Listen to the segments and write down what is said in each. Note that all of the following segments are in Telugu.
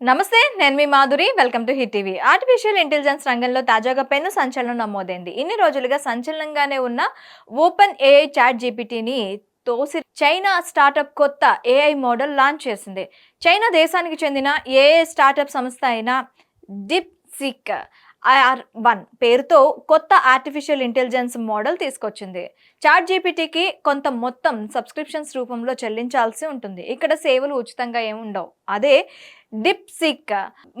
నమస్తే నేను మీ Madhuri. Welcome to Hit TV. Artificial intelligence రంగంలో తాజాగా పెను సంచలనం నమోదైంది. ఇన్ని రోజులుగా సంచలనంగానే ఉన్న ఓపెన్ ఏఐ చాట్ జీపీటీని తోసి చైనా స్టార్టప్ కొత్త ఏఐ మోడల్ లాంచ్ చేసింది. చైనా దేశానికి చెందిన ఏఐ స్టార్టప్ సంస్థ అయిన డిప్ సిక్ ఐఆర్ వన్ పేరుతో కొత్త ఆర్టిఫిషియల్ ఇంటెలిజెన్స్ మోడల్ తీసుకొచ్చింది. చాట్ జీపీటీకి కొంత మొత్తం సబ్స్క్రిప్షన్స్ రూపంలో చెల్లించాల్సి ఉంటుంది. ఇక్కడ సేవలు ఉచితంగా ఏమి ఉండవు. అదే డిప్ సిక్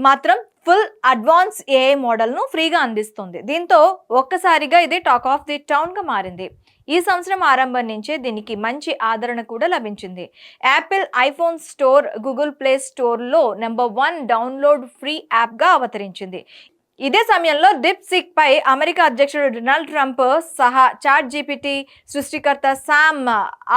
మాత్రం ఫుల్ అడ్వాన్స్ ఏఐ మోడల్ను ఫ్రీగా అందిస్తుంది. దీంతో ఒక్కసారిగా ఇది టాక్ ఆఫ్ ది టౌన్గా మారింది. ఈ సంవత్సరం ఆరంభం నుంచే దీనికి మంచి ఆదరణ కూడా లభించింది. Apple iPhone store Google play స్టోర్లో నెంబర్ వన్ డౌన్లోడ్ ఫ్రీ యాప్గా అవతరించింది. ఇదే సమయంలో డిప్ సిక్ పై అమెరికా అధ్యక్షుడు డొనాల్డ్ ట్రంప్ సహా చాట్ జీపీటీ సృష్టికర్త శామ్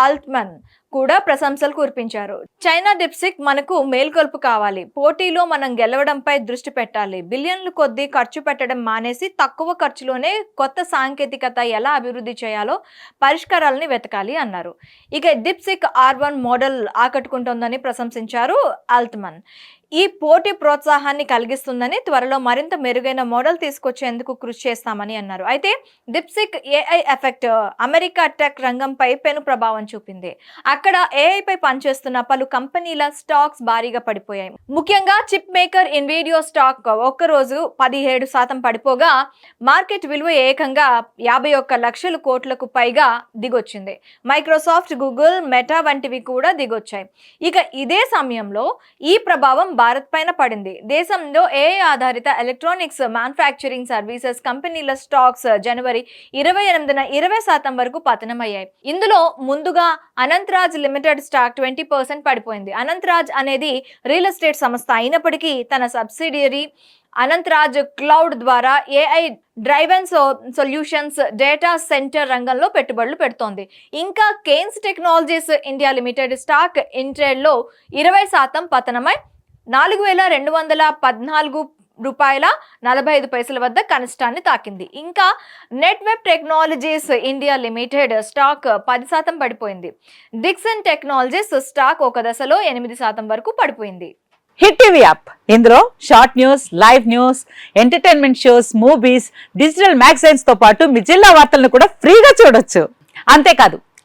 ఆల్ట్మన్ కూడా ప్రశంసలు కురిపించారు. చైనా డిప్సిక్ మనకు మేల్కొల్పు కావాలి. పోటీలో మనం గెలవడంపై దృష్టి పెట్టాలి. బిలియన్లు కొద్దీ ఖర్చు పెట్టడం మానేసి తక్కువ ఖర్చులోనే కొత్త సాంకేతికత ఎలా అభివృద్ధి చేయాలో పరిష్కారాలని వెతకాలి అన్నారు. ఇక డిప్సిక్ ఆర్ వన్ మోడల్ ఆకట్టుకుంటోందని ప్రశంసించారు ఆల్త్మన్ ఈ పోటీ ప్రోత్సాహాన్ని కలిగిస్తుందని త్వరలో మరింత మెరుగైన మోడల్ తీసుకొచ్చేందుకు కృషి చేస్తామని అన్నారు. అయితే DeepSeek AI effect America tech రంగంపై పెను ప్రభావం చూపింది. అక్కడ ఏఐపై పై పనిచేస్తున్న పలు కంపెనీల స్టాక్స్ భారీగా పడిపోయాయి. ముఖ్యంగా చిప్ మేకర్ ఇన్వీడియో స్టాక్ ఒక్కరోజు పదిహేడు శాతం పడిపోగా మార్కెట్ విలువ ఏకంగా యాభై ఒక్క లక్షల కోట్లకు పైగా దిగొచ్చింది. మైక్రోసాఫ్ట్ గూగుల్ మెటా వంటివి కూడా దిగొచ్చాయి. ఇక ఇదే సమయంలో ఈ ప్రభావం భారత్ పైన పడింది. దేశంలో ఏఐ ఆధారిత ఎలక్ట్రానిక్స్ మ్యానుఫ్యాక్చరింగ్ సర్వీసెస్ కంపెనీల స్టాక్స్ జనవరి ఇరవై ఎనిమిదిన ఇరవై శాతం వరకు పతనమయ్యాయి. ఇందులో ముందుగా Anantraj limited stock twenty percent పడిపోయింది. అనంతరాజ్ అనేది రియల్ ఎస్టేట్ సంస్థ అయినప్పటికీ తన సబ్సిడియరీ అనంతరాజ్ క్లౌడ్ ద్వారా AI driven solutions data centre రంగంలో పెట్టుబడులు పెడుతోంది. ఇంకా Kaynes technologies India limited stock ఇంట్రేడ్లో ఇరవై శాతం పతనమై నాలుగు వేల రెండు వందల పద్నాలుగు రూపాయల నలభై ఐదు పైసల వద్ద కనిష్టాన్ని తాకింది. ఇంకా Netweb technologies India limited stock పది శాతం పడిపోయింది. డిక్సన్ టెక్నాలజీస్ స్టాక్ ఒక దశలో ఎనిమిది శాతం వరకు పడిపోయింది. Hit TV app. ఇందులో short news live news entertainment shows movies digital మ్యాగజైన్స్తో పాటు మీ జిల్లా వార్తలను కూడా ఫ్రీగా చూడొచ్చు. అంతేకాదు